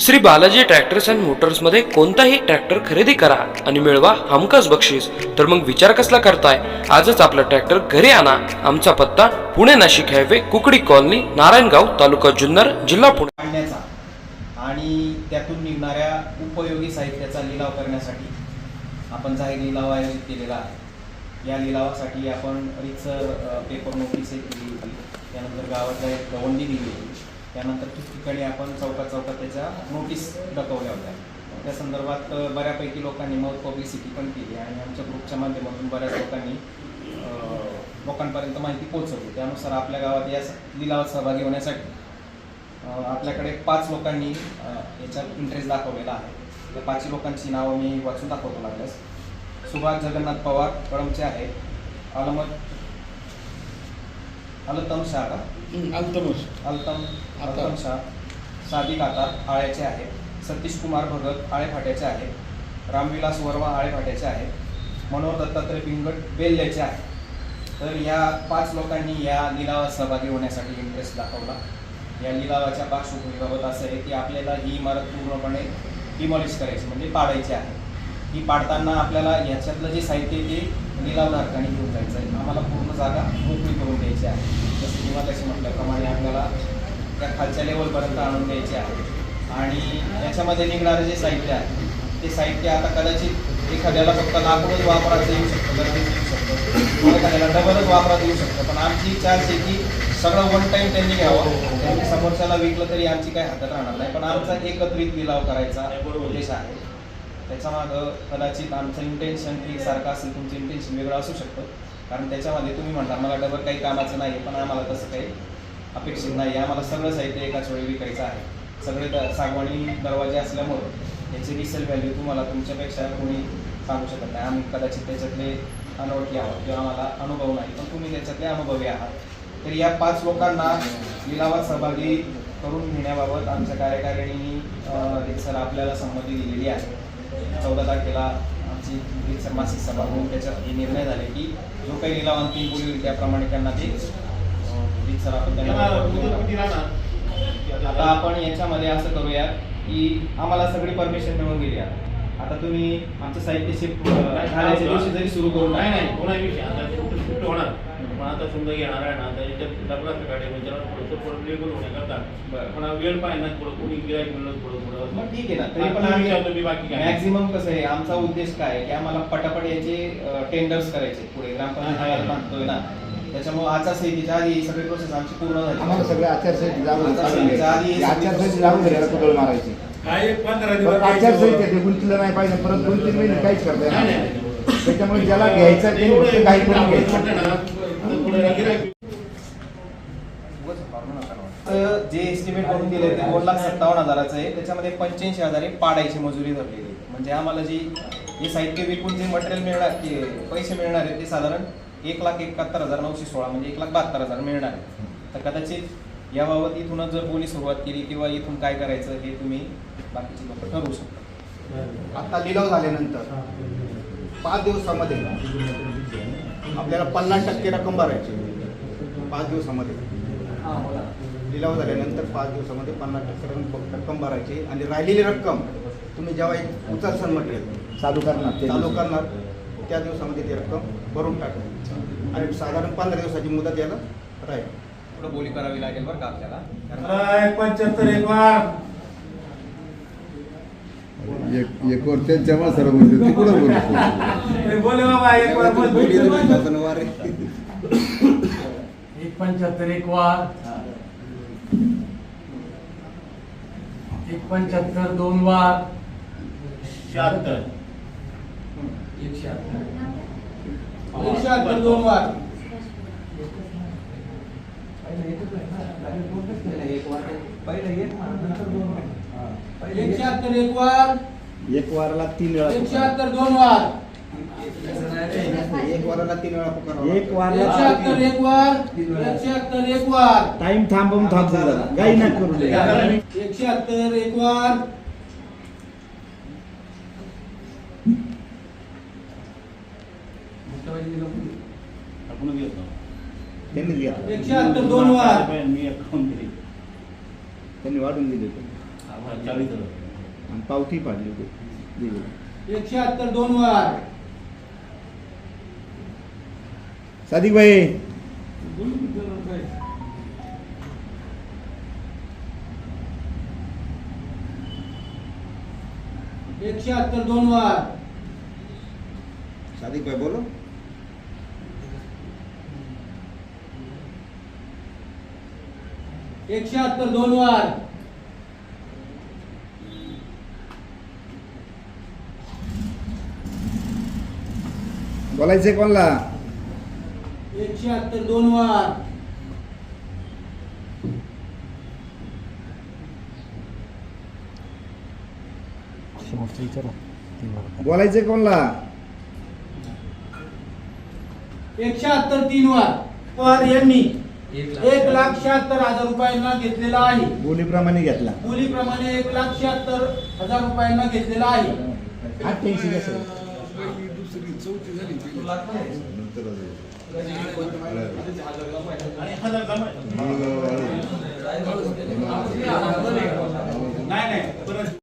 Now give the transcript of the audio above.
Shri Balaji tractors and मोटर्समध्ये कोणताही tractor खरेदी करा आणि मिळवा हमखास बक्षीस. तर मग विचार कसला करताय? आजच आपला ट्रॅक्टर घरी आणा. आमचा पत्ता पुणे नाशिक हायवे कुकडी कॉलनी नारायणगाव तालुका जुन्नर जिल्हा पुणे. आणण्याचा आणि त्यातून निघणाऱ्या उपयोगी साहित्याचा लिलाव करण्यासाठी आपण जाहीर लिलाव आयोजित केलेला आहे या लिलावासाठी आपण रितसर पेपर नोटीस एक दिली होती. त्यानंतर गावात एक गवंडी दिली होती. त्यानंतर ठिकठिकाणी आपण चौकात चौकात त्याच्या नोटीस डकवल्या होत्या त्या संदर्भात बऱ्यापैकी लोकांनी मग पब्लिसिटी पण केली आणि आमच्या ग्रुपच्या माध्यमातून बऱ्याच लोकांनी लोकांपर्यंत माहिती पोहोचवली. त्यानुसार आपल्या गावात या लिलावात सहभागी होण्यासाठी आपल्याकडे पाच लोकांनी याच्यात इंटरेस्ट दाखवलेला आहे. त्या पाच लोकांची नावं मी वाचून दाखवतो लागल्यास. सुभाष जगन्नाथ पवार कळमचे आहेत. अलमत अलतम शाह का अल्तमश अलतम अलतम शाह सादिक आता आळ्याचे आहे. सतीश कुमार भगत आळे फाट्याचे आहे. रामविलास वर्मा आळे फाट्याचे आहे. मनोहर दत्तात्रय पिंगट बेल्ल्याचे आहे. तर या पाच लोकांनी या लिलावात सहभागी होण्यासाठी इंटरेस्ट दाखवला. या लिलावाच्या पार्श्वभूमीबाबत असं आहे की आपल्याला ही इमारत पूर्णपणे डिमॉलिश करायची म्हणजे पाडायची आहे. ही पाडताना आपल्याला याच्यातलं जे साहित्य आहे लिलावदार ठिकाणी घेऊन जायचं आहे. आम्हाला पूर्ण जागा मोकळी करून द्यायची आहे. जसं किंवा तशी म्हटल्याप्रमाणे आम्हाला त्या खालच्या लेवलपर्यंत आणून द्यायचे आहे. आणि याच्यामध्ये निघणारं जे साहित्य आहे ते साहित्य आता कदाचित एखाद्याला फक्त लाकूडच वापरायचं येऊ शकतं गरजेचं येऊ शकतं. किंवा एखाद्याला डबलच वापरात येऊ शकतं. पण आमची इच्छा अशी आहे की सगळं वन टाईम त्यांनी घ्यावं. त्यांनी समोरच्याला विकलं तरी आमची काही हातात राहणार नाही. पण आमचा एकत्रित लिलाव करायचा उद्देश आहे. त्याच्यामागं कदाचित आमचं इंटेन्शन की सारखं असेल तुमचं इंटेन्शन वेगळं असू शकतं. कारण त्याच्यामध्ये तुम्ही म्हणता मला डबल काही कामाचं नाही पण आम्हाला तसं काही अपेक्षित नाही आम्हाला सगळं साहित्य एकाच वेळी विकायचं आहे. सगळे द- सागवानी दरवाजे असल्यामुळं याची रिसेल व्हॅल्यू तुम्हाला तुमच्यापेक्षा कोणी सांगू शकत नाही. आम्ही कदाचित त्याच्यातले अनोळखी आहोत किंवा आम्हाला अनुभव नाही पण तुम्ही त्याच्यातले अनुभवी आहात. तर या पाच लोकांना लिलावात सहभागी करून घेण्याबाबत आमच्या कार्यकारिणी सर आपल्याला संमती दिलेली आहे. चौदा तारखेला आमची मासिक सभा होऊन त्याच्यात हे निर्णय झाले की जो काही लिलाव अंतिम बोलू त्याप्रमाणे त्यांना ते रीतसर आपण त्यांना आता आपण याच्यामध्ये असं करूया की आम्हाला सगळी परमिशन मिळून गेली आता. तुम्ही आमचं साहित्य शिफ्ट झाल्याच्या दिवशी जरी सुरू करून नाही. नाही होणार. पण आता समजा येणार आहे ना डबला गाडी म्हणजे थोडंसं रेगुलर होण्याकरता बरं. पण वेळ पाहिजे ना पुढं कोणी गिरायक मिळलं पुढं पुढं मग ठीक आहे ना तरी पण मी बाकी काय मॅक्झिमम कसं आहे आमचा उद्देश काय आहे की आम्हाला पटापट याचे टेंडर्स करायचे. पुढे ग्रामपंचायत ना त्याच्यामुळे आचारसंहितेच्या आधी सगळी प्रोसेस आमची पूर्ण झाली. आम्हाला सगळे आचारसंहिता लागून आचारसंहितेच्या आधी सगळी आचारसंहिता लागून घराला कुदळ मारायची. काय एक पंधरा परत आचारसंहिता ते गुंतलं नाही पाहिजे परत दोन तीन महिने काहीच करता येणार नाही, नाही. त्याच्यामुळे ज्याला घ्यायचं ते काही घ्यायचं तर जे एस्टिमेट करून दिले ते दोन लाख सत्तावन्न हजाराचं आहे. त्याच्यामध्ये पंच्याऐंशी हजार हे पाडायची मजुरी धरलेली. आहे. म्हणजे आम्हाला जी हे साहित्य विकून जे मटेरियल मिळणार ते पैसे मिळणार आहे ते साधारण एक लाख एकाहत्तर हजार नऊशे सोळा म्हणजे एक लाख बहात्तर हजार मिळणार आहे. तर कदाचित याबाबत इथूनच जर बोली सुरुवात केली किंवा इथून काय करायचं हे तुम्ही बाकीचे लोक ठरवू शकता. आता लिलाव झाल्यानंतर. पाच दिवसामध्ये आपल्याला पन्नास टक्के रक्कम भरायची. पाच दिवसामध्ये. लिलाव झाल्यानंतर पाच दिवसामध्ये पन्नास टक्के रक्कम रक्कम भरायची आणि राहिलेली रक्कम तुम्ही जेव्हा एक उचलसन मटेरियल चालू करणार चालू करणार त्या दिवसामध्ये ती रक्कम भरून टाकायची आणि साधारण पंधरा दिवसाची मुदत याला राहील. पुढे बोली करावी लागेल बरं का आपल्याला? पंच्याहत्तर एक वार एक वर त्यांच्या माणसाला बोलतो ते कुठं बोलतो? बोले बाबा एक वार एक पंच्याहत्तर एक वार. एक पंच्याहत्तर दोन वार. शहात्तर. एकशे अठ्ठावीस एकशे अठ्ठ्याहत्तर दोन वार. एकशे अठ्ठ्याहत्तर एक वार. एक वाराला तीन वेळा एकशे दोन वार. एक वाराला तीन वेळा पुकारवा एक वार एकशे अठ्ठ्याहत्तर एक वार. एकशे अठ्ठ्याहत्तर एक वार. टाइम थांबवून थांबतो जरा. काही नाही करू दे. एकशे अठ्ठ्याहत्तर एक वार. त्यांनीच घेतला. एकशे अठ्ठ्याहत्तर दोन वार. त्यांनी वाढून दिले. चाळीस हजार. आणि पावती पाडली होती. एकशे अत्तर दोन वार सादिक भाई. एकशे अत्तर दोन वार. सादिक भाई बोलो. एकशे अत्तर दोन वार. बोलायचंय कोणला? एकशे अत्तर दोन वार बोलायचंय कोणला? एकशे अत्तर तीन वार वार यांनी एक लाख शहात्तर हजार रुपयांना घेतलेला आहे. बोलीप्रमाणे घेतला. बोलीप्रमाणे एक लाख शहात्तर हजार रुपयांना घेतलेला आहे. दुसरी चौथी झाली नंतर नाही नाही